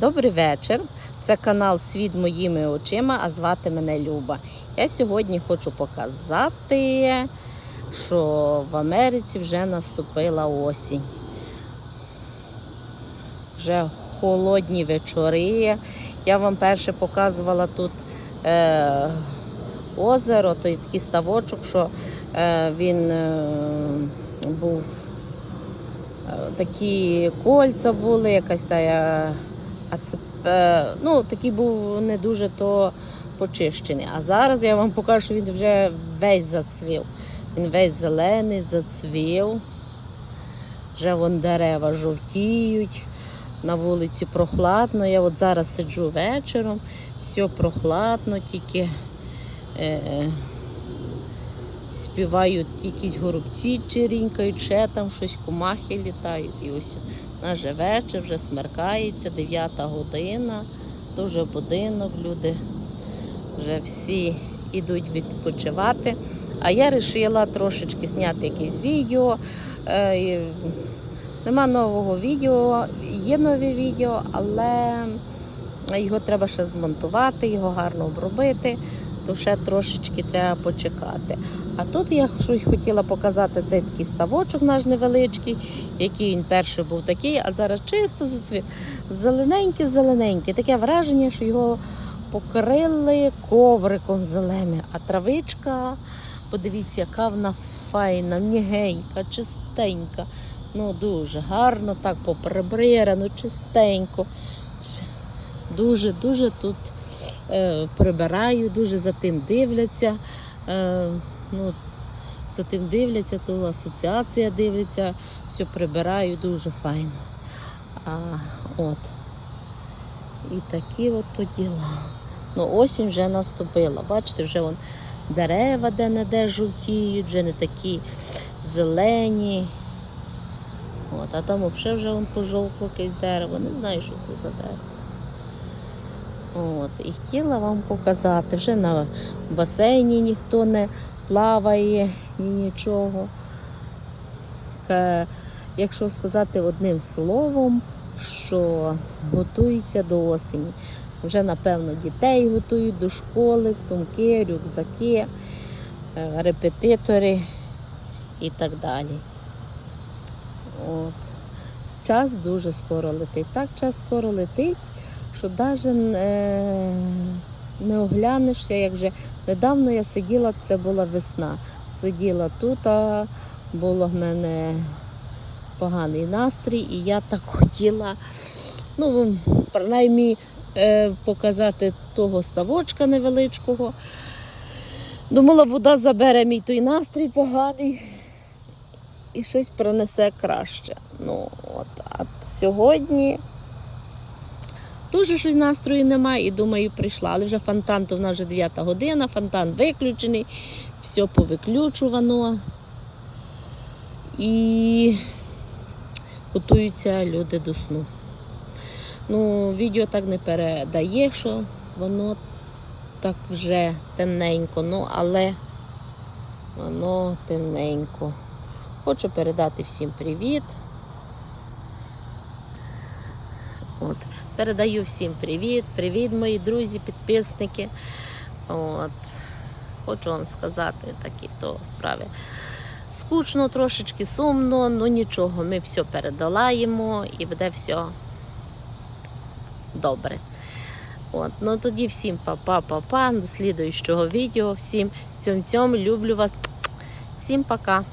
Добрий вечір. Це канал Світ моїми очима, а звати мене Люба. Я сьогодні хочу показати, що в Америці вже наступила осінь. Вже холодні вечори. Я вам перше показувала тут е, озеро, той такий ставочок, що е, він е, був е, такі кольця були, якась та. А це е, ну, такий був не дуже то почищений. А зараз я вам покажу, що він вже весь зацвів. Він весь зелений, зацвів. Вже вон дерева жовтіють. На вулиці прохладно. Я от зараз сиджу вечором, все прохладно, тільки е, співають якісь горобці чирінькають, ще там щось комахи літають. І ось наже вечір, вже смеркається, 9 година, дуже будинок, люди вже всі йдуть відпочивати. А я вирішила трошечки зняти якесь відео. Е, Нема нового відео, є нові відео, але його треба ще змонтувати, його гарно обробити, то ще трошечки треба почекати. А тут я щось хотіла показати цей такий ставочок наш невеличкий, який він перший був такий, а зараз чисто зацвів. Зелененький, зелененький. Таке враження, що його покрили ковриком зеленим. А травичка, подивіться, яка вона файна, м'ягенька, чистенька. Ну, дуже гарно, так поприбрирано, чистенько. Дуже, дуже тут е, прибираю, дуже за тим дивляться. Е, ну, за тим дивляться, то асоціація дивиться, все прибираю дуже файно. А, от. І такі от то діла. Ну, осінь вже наступила. Бачите, вже вон дерева де-не-де жовтіють, вже не такі зелені. От, а там взагалі вже вон пожовкло якесь дерево. Не знаю, що це за дерево. От, і хотіла вам показати. Вже на басейні ніхто не плаває, ні нічого. Е, Якщо сказати одним словом, що готується до осені. Вже, напевно, дітей готують до школи, сумки, рюкзаки, е, репетитори і так далі. От. Час дуже скоро летить. Так час скоро летить, що навіть не, не оглянешся, як вже недавно я сиділа, це була весна. Сиділа тут, а було в мене поганий настрій, і я так хотіла, ну, принаймні, е, показати того ставочка невеличкого. Думала, вода забере мій той настрій поганий і щось принесе краще. Ну, от, а сьогодні дуже щось настрою немає і думаю, прийшла. Але вже фонтан, то в нас вже 9 година, фонтан виключений, все повиключувано. І готуються люди до сну. Ну, відео так не передає, що воно так вже темненько, ну, але воно темненько. Хочу передати всім привіт. От. Передаю всім привіт, привіт, мої друзі, підписники. От. Хочу вам сказати такі то справи. Скучно, трошечки сумно, ну нічого, ми все передолаємо і буде все добре. От. Ну тоді всім па-па-па-па, до слідуючого відео. Всім цьом-цьом, люблю вас. Всім пока.